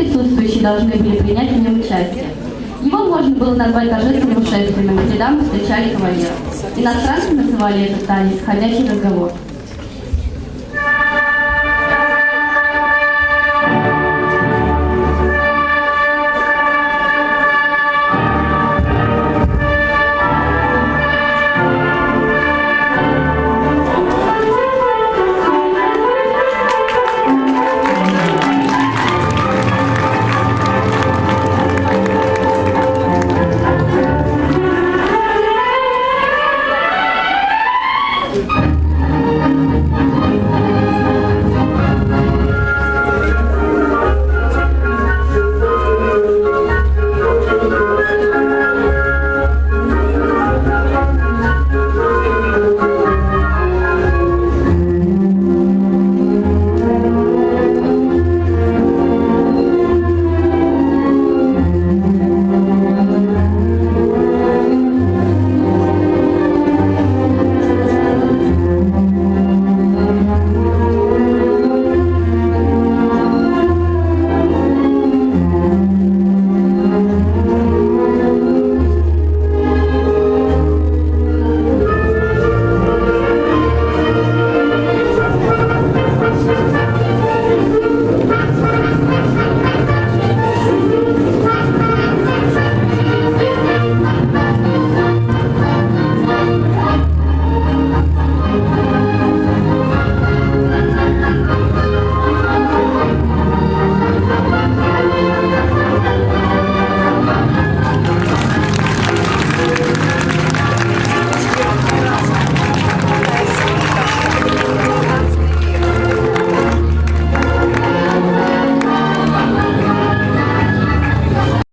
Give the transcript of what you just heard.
присутствующие должны были принять в нем участие. Его можно было назвать торжественным шествием, где дамы встречали кавалеров. Иностранцы называли этот танец «ходячий разговор».